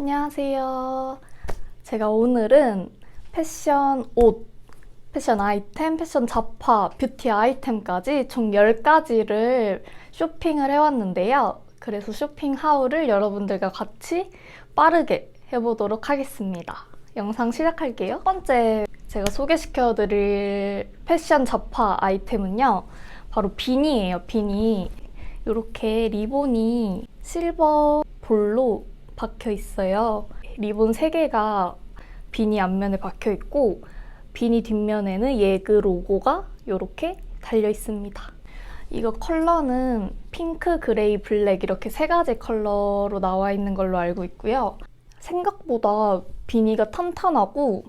안녕하세요. 제가 오늘은 패션 옷, 패션 아이템, 패션 잡화, 뷰티 아이템까지 총 10가지를 쇼핑을 해왔는데요. 그래서 쇼핑 하울을 여러분들과 같이 빠르게 해보도록 하겠습니다. 영상 시작할게요. 첫 번째 제가 소개시켜드릴 패션 잡화 아이템은요. 바로 비니예요, 비니. 이렇게 리본이 실버 볼로 박혀 있어요. 리본 3개가 비니 앞면에 박혀 있고 비니 뒷면에는 예그 로고가 이렇게 달려 있습니다. 이거 컬러는 핑크, 그레이, 블랙 이렇게 세 가지 컬러로 나와 있는 걸로 알고 있고요. 생각보다 비니가 탄탄하고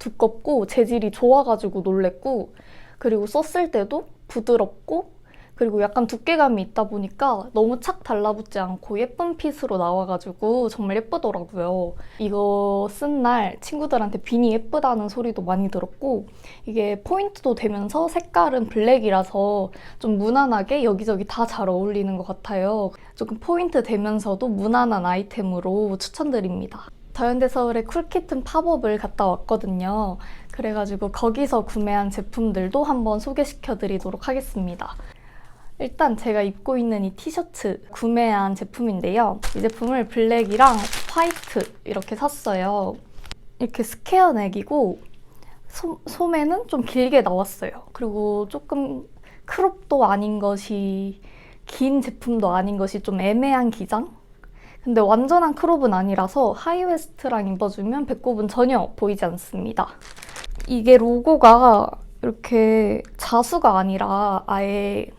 두껍고 재질이 좋아가지고 놀랬고 그리고 썼을 때도 부드럽고 그리고 약간 두께감이 있다 보니까 너무 착 달라붙지 않고 예쁜 핏으로 나와가지고 정말 예쁘더라고요. 이거 쓴 날 친구들한테 비니 예쁘다는 소리도 많이 들었고 이게 포인트도 되면서 색깔은 블랙이라서 좀 무난하게 여기저기 다 잘 어울리는 것 같아요. 조금 포인트 되면서도 무난한 아이템으로 추천드립니다. 더현대서울의 쿨키튼 팝업을 갔다 왔거든요. 그래가지고 거기서 구매한 제품들도 한번 소개시켜 드리도록 하겠습니다. 일단 제가 입고 있는 이 티셔츠 구매한 제품인데요. 이 제품을 블랙이랑 화이트 이렇게 샀어요. 이렇게 스퀘어 넥이고 소, 소매는 좀 길게 나왔어요. 그리고 조금 크롭도 아닌 것이 긴 제품도 아닌 것이 좀 애매한 기장? 근데 완전한 크롭은 아니라서 하이웨스트랑 입어주면 배꼽은 전혀 보이지 않습니다. 이게 로고가 이렇게 자수가 아니라 아예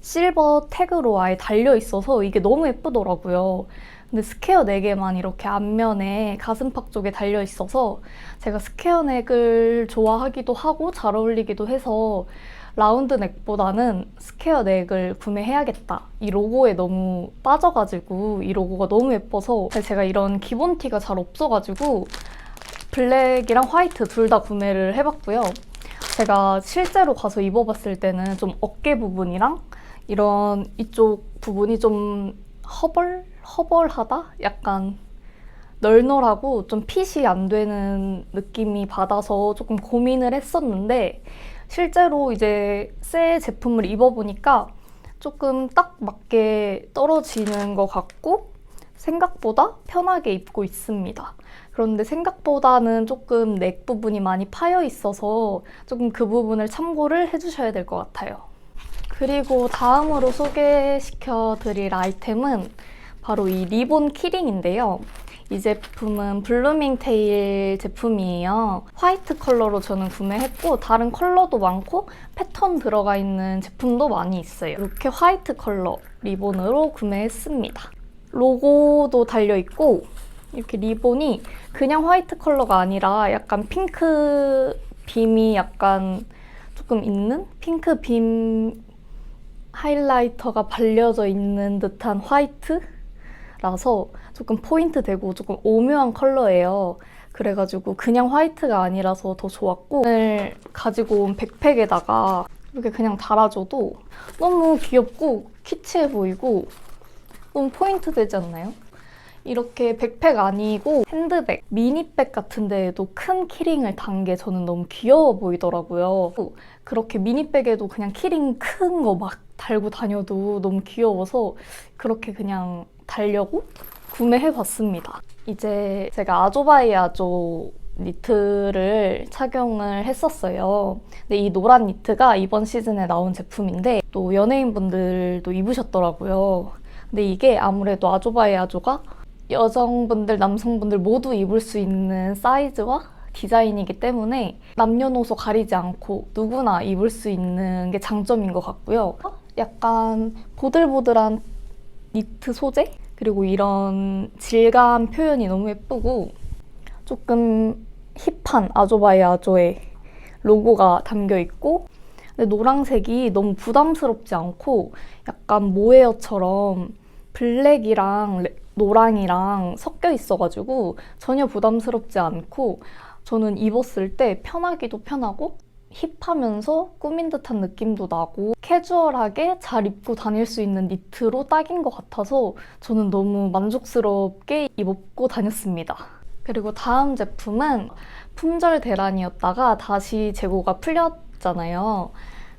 실버 태그로 아예 달려 있어서 이게 너무 예쁘더라고요. 근데 스퀘어 4개만 이렇게 앞면에 가슴팍 쪽에 달려 있어서 제가 스퀘어 넥을 좋아하기도 하고 잘 어울리기도 해서 라운드 넥보다는 스퀘어 넥을 구매해야겠다. 이 로고에 너무 빠져가지고 이 로고가 너무 예뻐서 제가 이런 기본 티가 잘 없어가지고 블랙이랑 화이트 둘 다 구매를 해봤고요. 제가 실제로 가서 입어봤을 때는 좀 어깨 부분이랑 이런 이쪽 부분이 좀 허벌? 허벌하다? 약간 널널하고 좀 핏이 안 되는 느낌이 받아서 조금 고민을 했었는데 실제로 이제 새 제품을 입어보니까 조금 딱 맞게 떨어지는 것 같고 생각보다 편하게 입고 있습니다. 그런데 생각보다는 조금 넥 부분이 많이 파여 있어서 조금 그 부분을 참고를 해주셔야 될 것 같아요. 그리고 다음으로 소개시켜 드릴 아이템은 바로 이 리본 키링인데요. 이 제품은 블루밍테일 제품이에요. 화이트 컬러로 저는 구매했고 다른 컬러도 많고 패턴 들어가 있는 제품도 많이 있어요. 이렇게 화이트 컬러 리본으로 구매했습니다. 로고도 달려 있고 이렇게 리본이 그냥 화이트 컬러가 아니라 약간 핑크 빔이 약간 조금 있는 핑크 빔 하이라이터가 발려져 있는 듯한 화이트라서 조금 포인트 되고 조금 오묘한 컬러예요. 그래가지고 그냥 화이트가 아니라서 더 좋았고 오늘 가지고 온 백팩에다가 이렇게 그냥 달아줘도 너무 귀엽고 키치해 보이고 너무 포인트 되지 않나요? 이렇게 백팩 아니고 핸드백, 미니백 같은 데에도 큰 키링을 단 게 저는 너무 귀여워 보이더라고요. 그렇게 미니백에도 그냥 키링 큰 거 막 달고 다녀도 너무 귀여워서 그렇게 그냥 달려고 구매해 봤습니다. 이제 제가 아조바이 아조 니트를 착용을 했었어요. 근데 이 노란 니트가 이번 시즌에 나온 제품인데 또 연예인분들도 입으셨더라고요. 근데 이게 아무래도 아조바이 아조가 여성분들, 남성분들 모두 입을 수 있는 사이즈와 디자인이기 때문에 남녀노소 가리지 않고 누구나 입을 수 있는 게 장점인 것 같고요. 약간 보들보들한 니트 소재? 그리고 이런 질감 표현이 너무 예쁘고 조금 힙한 아조바이 아조의 로고가 담겨 있고 근데 노란색이 너무 부담스럽지 않고 약간 모헤어처럼 블랙이랑 노랑이랑 섞여 있어가지고 전혀 부담스럽지 않고 저는 입었을 때 편하기도 편하고 힙하면서 꾸민 듯한 느낌도 나고 캐주얼하게 잘 입고 다닐 수 있는 니트로 딱인 것 같아서 저는 너무 만족스럽게 입고 다녔습니다. 그리고 다음 제품은 품절 대란이었다가 다시 재고가 풀렸잖아요.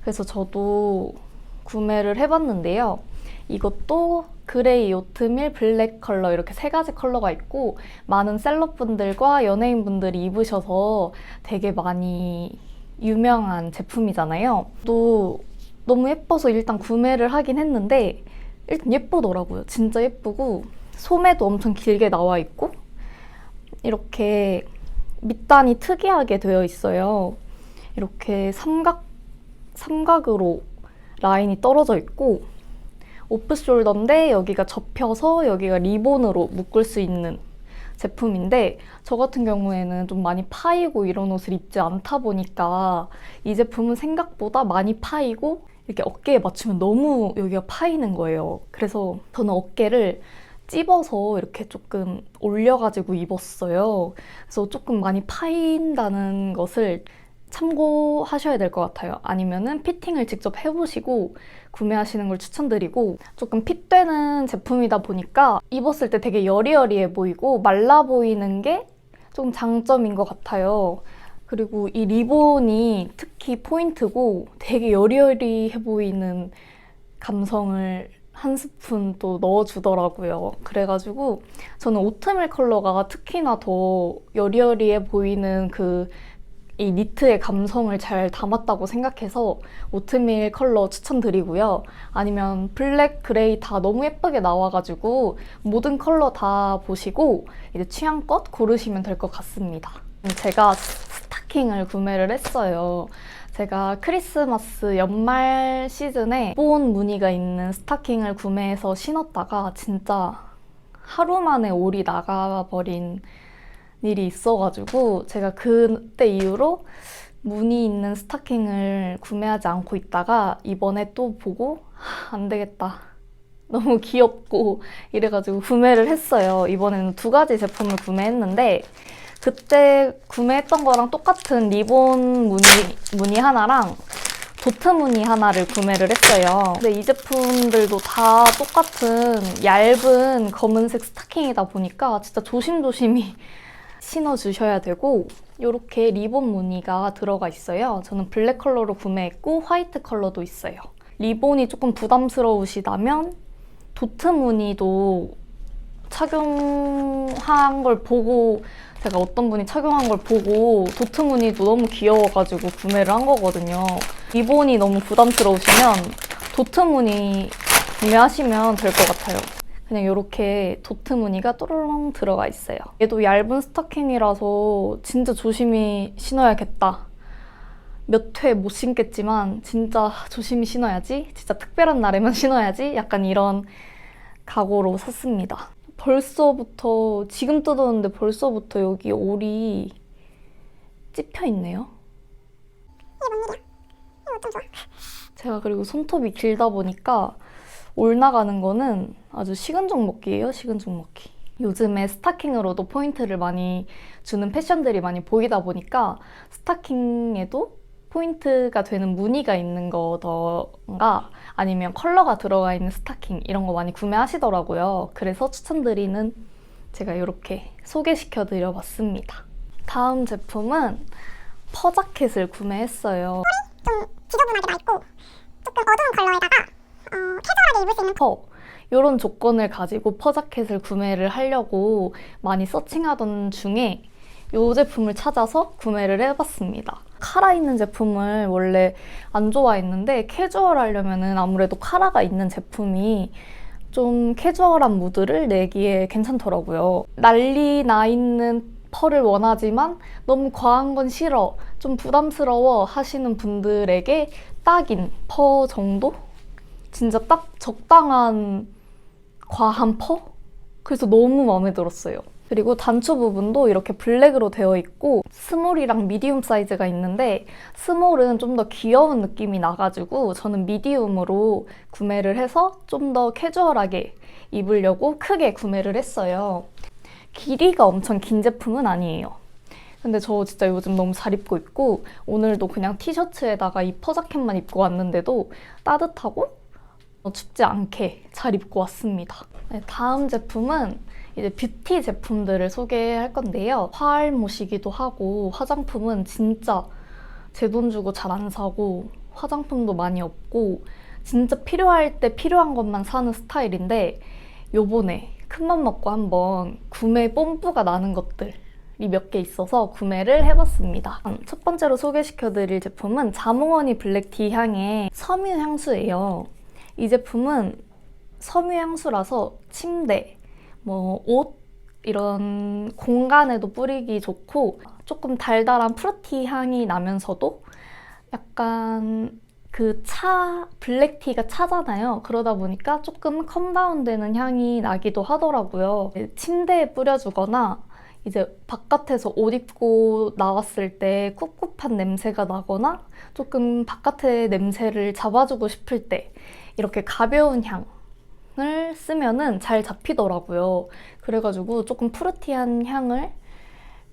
그래서 저도 구매를 해봤는데요. 이것도 그레이, 오트밀, 블랙 컬러 이렇게 세 가지 컬러가 있고 많은 셀럽분들과 연예인분들이 입으셔서 되게 많이 유명한 제품이잖아요. 또 너무 예뻐서 일단 구매를 하긴 했는데 일단 예쁘더라고요. 진짜 예쁘고 소매도 엄청 길게 나와 있고 이렇게 밑단이 특이하게 되어 있어요. 이렇게 삼각 삼각으로 라인이 떨어져 있고 오프숄더인데 여기가 접혀서 여기가 리본으로 묶을 수 있는 제품인데 저 같은 경우에는 좀 많이 파이고 이런 옷을 입지 않다 보니까 이 제품은 생각보다 많이 파이고 이렇게 어깨에 맞추면 너무 여기가 파이는 거예요. 그래서 저는 어깨를 찝어서 이렇게 조금 올려가지고 입었어요. 그래서 조금 많이 파인다는 것을 참고하셔야 될 것 같아요. 아니면은 피팅을 직접 해보시고 구매하시는 걸 추천드리고 조금 핏되는 제품이다 보니까 입었을 때 되게 여리여리해 보이고 말라 보이는 게 좀 장점인 것 같아요. 그리고 이 리본이 특히 포인트고 되게 여리여리해 보이는 감성을 한 스푼 또 넣어주더라고요. 그래가지고 저는 오트밀 컬러가 특히나 더 여리여리해 보이는 그 이 니트의 감성을 잘 담았다고 생각해서 오트밀 컬러 추천드리고요. 아니면 블랙, 그레이 다 너무 예쁘게 나와가지고 모든 컬러 다 보시고 이제 취향껏 고르시면 될 것 같습니다. 제가 스타킹을 구매를 했어요. 제가 크리스마스 연말 시즌에 본 무늬가 있는 스타킹을 구매해서 신었다가 진짜 하루 만에 올이 나가버린 일이 있어가지고 제가 그때 이후로 무늬 있는 스타킹을 구매하지 않고 있다가 이번에 또 보고 하, 안 되겠다. 너무 귀엽고 이래가지고 구매를 했어요. 이번에는 두 가지 제품을 구매했는데 그때 구매했던 거랑 똑같은 리본 무늬, 무늬 하나랑 도트 무늬 하나를 구매를 했어요. 근데 이 제품들도 다 똑같은 얇은 검은색 스타킹이다 보니까 진짜 조심조심히 신어주셔야 되고 이렇게 리본 무늬가 들어가 있어요. 저는 블랙 컬러로 구매했고 화이트 컬러도 있어요. 리본이 조금 부담스러우시다면 도트 무늬도 착용한 걸 보고 제가 어떤 분이 착용한 걸 보고 도트 무늬도 너무 귀여워가지고 구매를 한 거거든요. 리본이 너무 부담스러우시면 도트 무늬 구매하시면 될 것 같아요. 그냥 이렇게 도트 무늬가 또르렁 들어가 있어요. 얘도 얇은 스타킹이라서 진짜 조심히 신어야겠다. 몇 회 못 신겠지만 진짜 조심히 신어야지. 진짜 특별한 날에만 신어야지. 약간 이런 각오로 샀습니다. 벌써부터 지금 뜯었는데 벌써부터 여기 올이 찝혀 있네요. 제가 그리고 손톱이 길다 보니까 올 나가는 거는 아주 식은죽 먹기예요, 식은죽 먹기. 요즘에 스타킹으로도 포인트를 많이 주는 패션들이 많이 보이다 보니까 스타킹에도 포인트가 되는 무늬가 있는 거던가 아니면 컬러가 들어가 있는 스타킹 이런 거 많이 구매하시더라고요. 그래서 추천드리는 제가 이렇게 소개시켜 드려 봤습니다. 다음 제품은 퍼자켓을 구매했어요. 좀 지저분하게 나 있고 조금 어두운 컬러에다가 어, 캐주얼하게 입을 수 있는 퍼 이런 조건을 가지고 퍼자켓을 구매를 하려고 많이 서칭하던 중에 이 제품을 찾아서 구매를 해봤습니다. 카라 있는 제품을 원래 안 좋아했는데 캐주얼 하려면은 아무래도 카라가 있는 제품이 좀 캐주얼한 무드를 내기에 괜찮더라고요. 난리 나 있는 펄을 원하지만 너무 과한 건 싫어, 좀 부담스러워 하시는 분들에게 딱인 퍼 정도? 진짜 딱 적당한 과한 퍼? 그래서 너무 마음에 들었어요. 그리고 단추 부분도 이렇게 블랙으로 되어 있고 스몰이랑 미디움 사이즈가 있는데 스몰은 좀 더 귀여운 느낌이 나가지고 저는 미디움으로 구매를 해서 좀 더 캐주얼하게 입으려고 크게 구매를 했어요. 길이가 엄청 긴 제품은 아니에요. 근데 저 진짜 요즘 너무 잘 입고 있고 오늘도 그냥 티셔츠에다가 이 퍼자켓만 입고 왔는데도 따뜻하고 어, 춥지 않게 잘 입고 왔습니다. 네, 다음 제품은 이제 뷰티 제품들을 소개할 건데요. 화알못이기도 하고 화장품은 진짜 제 돈 주고 잘 안 사고 화장품도 많이 없고 진짜 필요할 때 필요한 것만 사는 스타일인데 요번에 큰맘 먹고 한번 구매 뽐뿌가 나는 것들 이 몇 개 있어서 구매를 해봤습니다. 음, 첫 번째로 소개시켜드릴 제품은 자몽허니 블랙티 향의 섬유 향수예요. 이 제품은 섬유 향수라서 침대, 뭐 옷 이런 공간에도 뿌리기 좋고 조금 달달한 프루티 향이 나면서도 약간 그 차, 블랙티가 차잖아요. 그러다 보니까 조금 컴다운 되는 향이 나기도 하더라고요. 침대에 뿌려주거나 이제 바깥에서 옷 입고 나왔을 때 꿉꿉한 냄새가 나거나 조금 바깥의 냄새를 잡아주고 싶을 때 이렇게 가벼운 향을 쓰면은 잘 잡히더라고요. 그래가지고 조금 프루티한 향을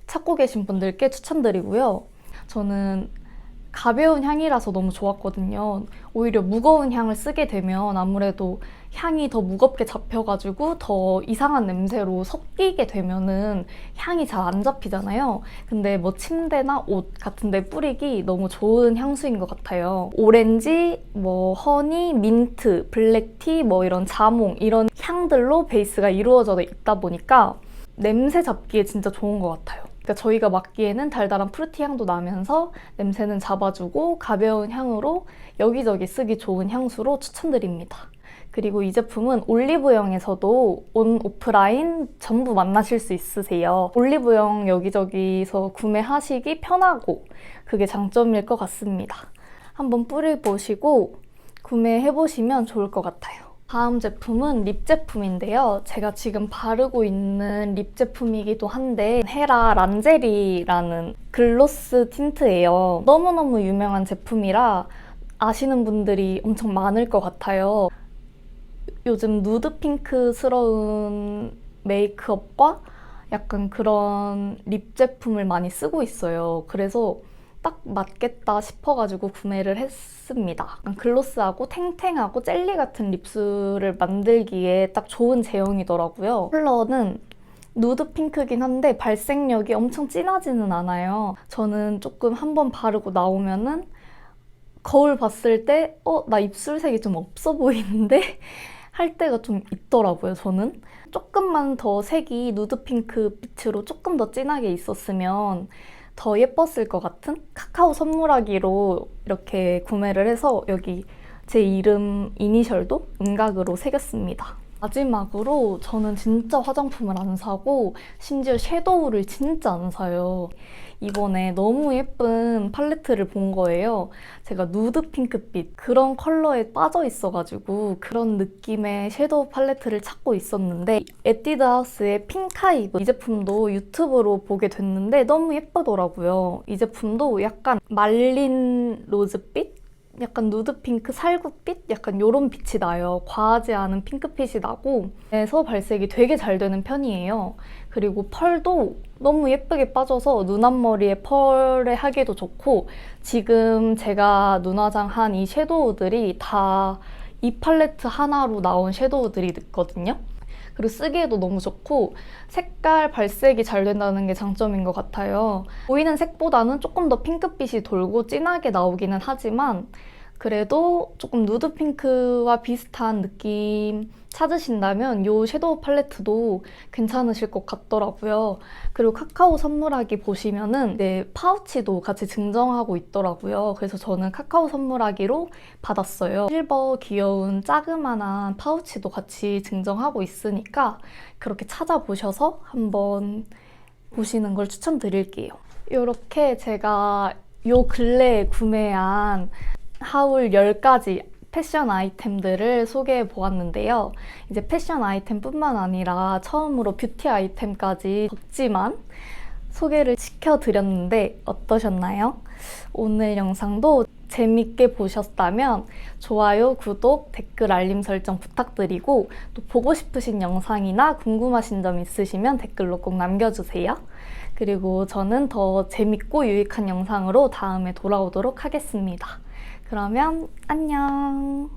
찾고 계신 분들께 추천드리고요. 저는 가벼운 향이라서 너무 좋았거든요. 오히려 무거운 향을 쓰게 되면 아무래도 향이 더 무겁게 잡혀가지고 더 이상한 냄새로 섞이게 되면은 향이 잘 안 잡히잖아요. 근데 뭐 침대나 옷 같은 데 뿌리기 너무 좋은 향수인 것 같아요. 오렌지, 뭐 허니, 민트, 블랙티, 뭐 이런 자몽 이런 향들로 베이스가 이루어져 있다 보니까 냄새 잡기에 진짜 좋은 것 같아요. 그러니까 저희가 맡기에는 달달한 프루티 향도 나면서 냄새는 잡아주고 가벼운 향으로 여기저기 쓰기 좋은 향수로 추천드립니다. 그리고 이 제품은 올리브영에서도 온 오프라인 전부 만나실 수 있으세요. 올리브영 여기저기서 구매하시기 편하고 그게 장점일 것 같습니다. 한번 뿌려보시고 구매해보시면 좋을 것 같아요. 다음 제품은 립 제품인데요. 제가 지금 바르고 있는 립 제품이기도 한데 헤라 란제리라는 글로스 틴트예요. 너무너무 유명한 제품이라 아시는 분들이 엄청 많을 것 같아요. 요즘 누드 핑크스러운 메이크업과 약간 그런 립 제품을 많이 쓰고 있어요. 그래서 딱 맞겠다 싶어가지고 구매를 했습니다. 글로스하고 탱탱하고 젤리 같은 립스를 만들기에 딱 좋은 제형이더라고요. 컬러는 누드 핑크긴 한데 발색력이 엄청 진하지는 않아요. 저는 조금 한번 바르고 나오면은 거울 봤을 때, 어, 나 입술색이 좀 없어 보이는데? 할 때가 좀 있더라고요, 저는. 조금만 더 색이 누드 핑크 빛으로 조금 더 진하게 있었으면 더 예뻤을 것 같은 카카오 선물하기로 이렇게 구매를 해서 여기 제 이름 이니셜도 음각으로 새겼습니다. 마지막으로 저는 진짜 화장품을 안 사고 심지어 섀도우를 진짜 안 사요. 이번에 너무 예쁜 팔레트를 본 거예요. 제가 누드 핑크빛 그런 컬러에 빠져 있어가지고 그런 느낌의 섀도우 팔레트를 찾고 있었는데 에뛰드하우스의 핑카이브 이 제품도 유튜브로 보게 됐는데 너무 예쁘더라고요. 이 제품도 약간 말린 로즈빛? 약간 누드 핑크 살구빛? 약간 요런 빛이 나요. 과하지 않은 핑크빛이 나고 그래서 발색이 되게 잘 되는 편이에요. 그리고 펄도 너무 예쁘게 빠져서 눈 앞머리에 펄에 하기도 좋고 지금 제가 눈화장 한 이 섀도우들이 다 이 팔레트 하나로 나온 섀도우들이 있거든요. 그리고 쓰기에도 너무 좋고 색깔 발색이 잘 된다는 게 장점인 것 같아요. 보이는 색보다는 조금 더 핑크빛이 돌고 진하게 나오기는 하지만 그래도 조금 누드 핑크와 비슷한 느낌 찾으신다면 이 섀도우 팔레트도 괜찮으실 것 같더라고요. 그리고 카카오 선물하기 보시면은 네, 파우치도 같이 증정하고 있더라고요. 그래서 저는 카카오 선물하기로 받았어요. 실버 귀여운 자그만한 파우치도 같이 증정하고 있으니까 그렇게 찾아보셔서 한번 보시는 걸 추천드릴게요. 이렇게 제가 요 근래에 구매한 하울 10가지 패션 아이템들을 소개해 보았는데요. 이제 패션 아이템뿐만 아니라 처음으로 뷰티 아이템까지 덥지만 소개를 시켜드렸는데 어떠셨나요? 오늘 영상도 재밌게 보셨다면 좋아요, 구독, 댓글, 알림 설정 부탁드리고 또 보고 싶으신 영상이나 궁금하신 점 있으시면 댓글로 꼭 남겨주세요. 그리고 저는 더 재밌고 유익한 영상으로 다음에 돌아오도록 하겠습니다. 그러면 안녕.